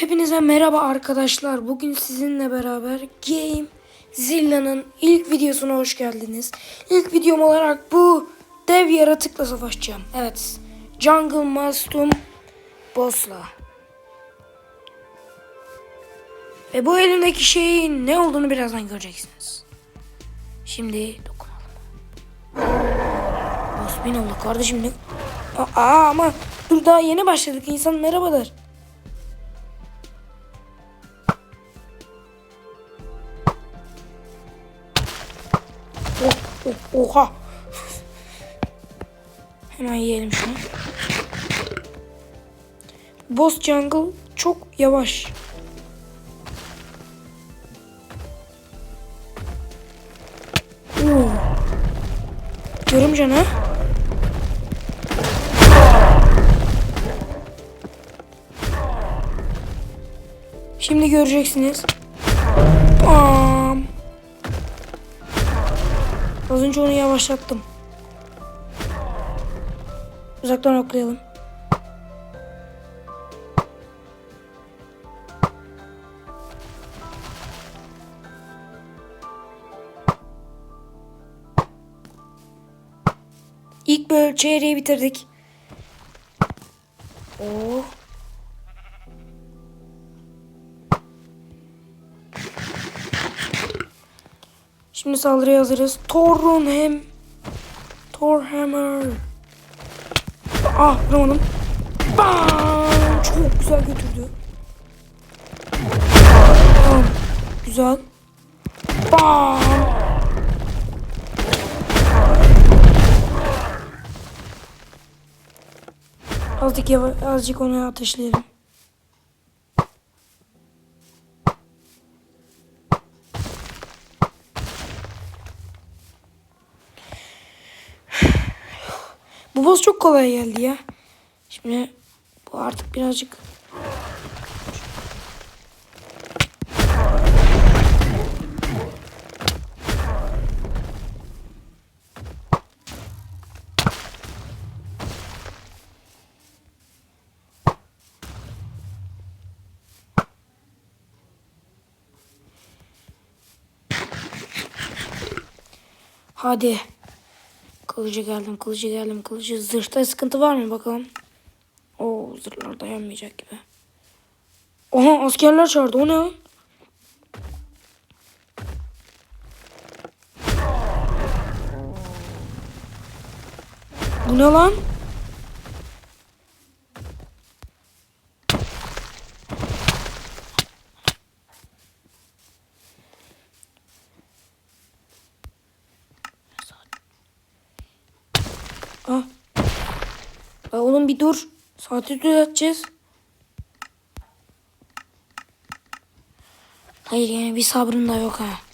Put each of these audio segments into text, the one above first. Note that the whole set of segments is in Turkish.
Hepinize merhaba arkadaşlar. Bugün sizinle beraber Game Zilla'nın ilk videosuna hoş geldiniz. İlk videom olarak bu dev yaratıkla savaşacağım. Evet. Jungle Mastum Boss'la. Ve bu elimdeki şeyin ne olduğunu birazdan göreceksiniz. Şimdi dokunalım. Boss bin oldu kardeşim ne? Aa ama dur daha yeni başladık. İnsan merhabalar. Oh, oh, oha. Hemen yiyelim şunu. Boss Jungle çok yavaş. Oo. Görümce ne? Şimdi göreceksiniz. Bam. Az önce onu yavaşlattım. Uzaktan oklayalım. İlk böyle çeyreği bitirdik. Oo. Şimdi saldırıya hazırız. Thor'un hem Thor Hammer. Ah vuramadım. Bam! Çok güzel götürdü. Bam! Güzel. Bam! Azıcık azıcık onu ateşleyelim. Boss çok kolay geldi ya. Şimdi bu artık birazcık Hadi. Kılıcı geldim, kılıcı geldim, kılıcı. Zırhta sıkıntı var mı bakalım. Oo zırhlar dayanmayacak gibi. Oha askerler çağırdı. O ne? Bu ne lan? Ah. Ya oğlum bir dur. Saati düzelteceğiz. Hayır yani bir sabrın da yok ha.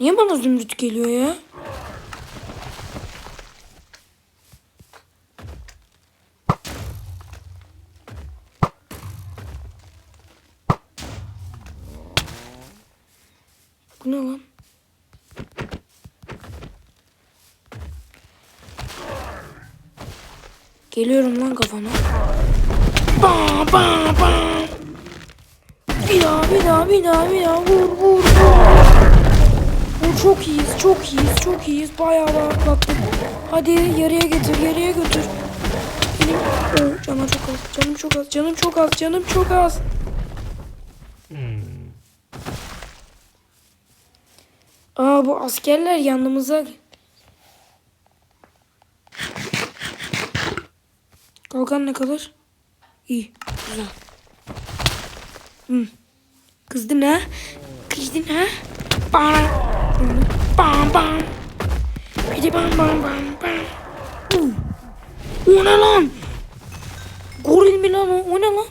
Niye bana zümrüt geliyor ya? Bu ne lan? Geliyorum lan kafana. Bam bam bam. Bir daha bir daha bir daha bir daha vur vur vur. Çok iyiyiz çok iyiyiz çok iyiyiz bayağı rahatlattık. Hadi yarıya getir yarıya götür. Benim oh, canım çok az canım çok az canım çok az canım çok az. Aa bu askerler yanımıza. Kalkan ne kadar? İyi güzel. Hı. Kızdın ha? Kızdın ha? Bam. Bam bam. De bam bam bam bam. O ne lan? Goril mi lan o? O ne lan?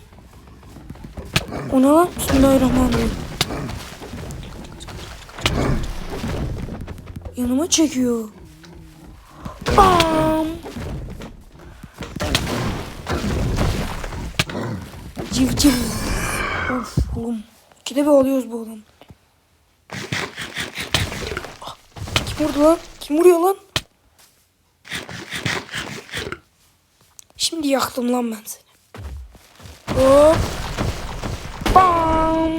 O ne lan? Bismillahirrahmanirrahim. Yanıma çekiyor. Bam. Civ civ. Of oğlum. İkide bir alıyoruz bu adam. Ah, Kim vurdu lan? Kim vuruyor lan? Şimdi yaktım lan ben seni. Hop. Bam.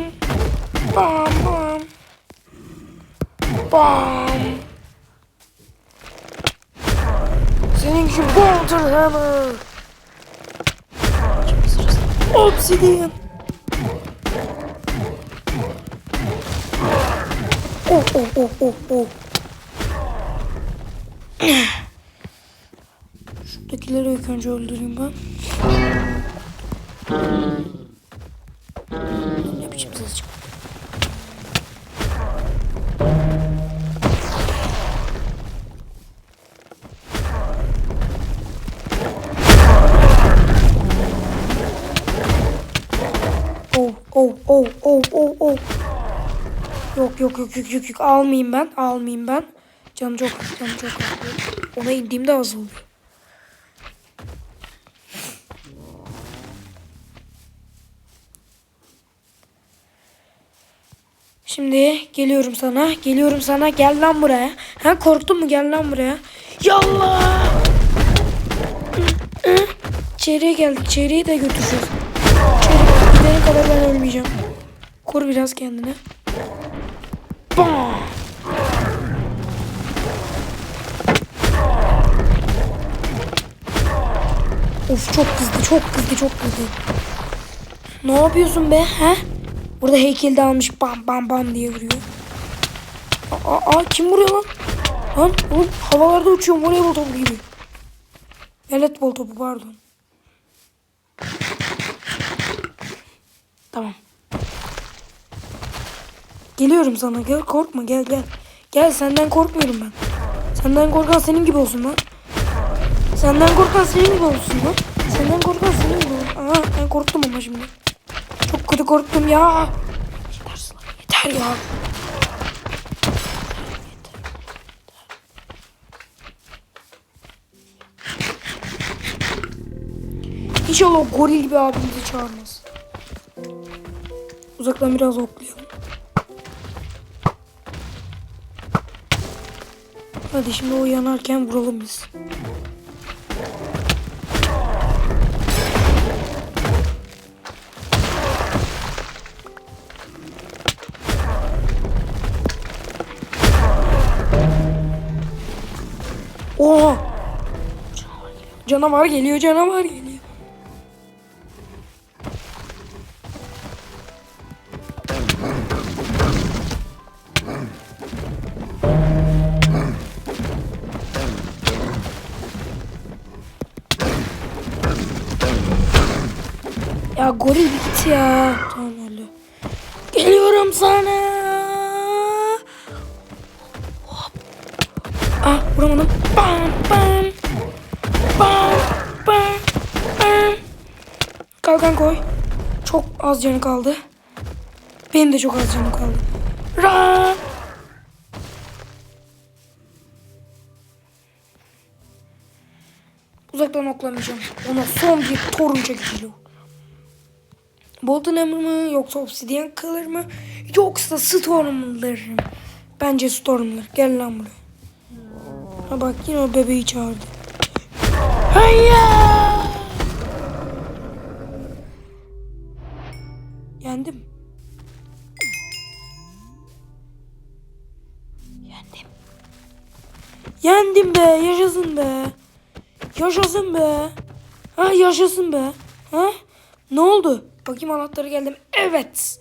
Bam bam. Bam. Senin için Bolter Hammer. Obsidian. Oh oh oh oh oh. Şuradakileri ilk önce öldüreyim ben. Ne biçim ses çıktı? Oh oh oh oh oh oh. Yok yok yok yok yok almayayım ben almayayım ben. Canım çok az canım çok az. Ona indiğimde az oluyor. Şimdi geliyorum sana. Geliyorum sana. Gel lan buraya. Ha korktun mu? Gel lan buraya. Yallah. İçeriye geldik. İçeriye de götüreceğiz. İçeri gidene kadar ben ölmeyeceğim. Kur biraz kendine. Bam. Of çok kızdı, çok kızdı, çok kızdı. Ne yapıyorsun be? He? Burada heykelde almış bam bam bam diye vuruyor. Aa, aa kim vuruyor lan? Lan oğlum havalarda uçuyorum voleybol topu gibi. Evet bol topu pardon. Tamam. Geliyorum sana gel korkma gel gel. Gel senden korkmuyorum ben. Senden korkan senin gibi olsun lan. Senden korkan senin gibi olsun lan. Senden korkan senin gibi olsun. Aa ben korktum ama şimdi. Çok kötü korktum ya. Yeter ya. İnşallah goril gibi abimizi çağırmaz. Uzaktan biraz oklayalım. Hadi şimdi o yanarken vuralım biz. Oha! Canavar geliyor, canavar geliyor. Ya goril bir git ya. Tamam öyle. Geliyorum sana. Bam bam. Bam bam bam. Kalkan koy. Çok az canı kaldı. Benim de çok az canım kaldı. Ra. Uzaktan oklamayacağım. Ona son bir torun çekiciyle. Bolton Hammer mı yoksa Obsidian kalır mı yoksa Storm'lar mı? Bence Storm'lar. Gel lan buraya. Ha bak yine o bebeği çağırdı. Hayya! Yendim. Yendim. Yendim be. Yaşasın be. Yaşasın be. Ha yaşasın be. Ha? Ne oldu? Bakayım anahtarı geldim. Evet.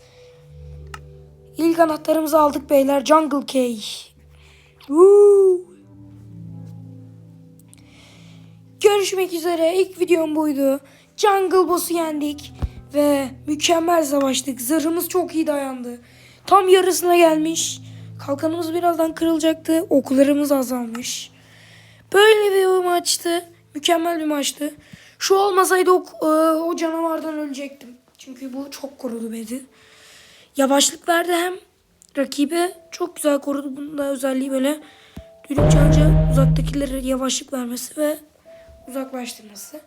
İlk anahtarımızı aldık beyler. Jungle Key. Woo. Görüşmek üzere. İlk videom buydu. Jungle Boss'u yendik. Ve mükemmel savaştık. Zırhımız çok iyi dayandı. Tam yarısına gelmiş. Kalkanımız birazdan kırılacaktı. Okularımız azalmış. Böyle bir maçtı. Mükemmel bir maçtı. Şu olmasaydı o, e, o canavardan ölecektim. Çünkü bu çok korudu beni. Yavaşlık verdi hem rakibe çok güzel korudu. Bunun da özelliği böyle Düdük çalınca uzaktakilere yavaşlık vermesi ve uzaklaştırması.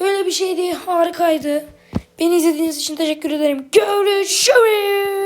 Böyle bir şeydi. Harikaydı. Beni izlediğiniz için teşekkür ederim. Görüşürüz.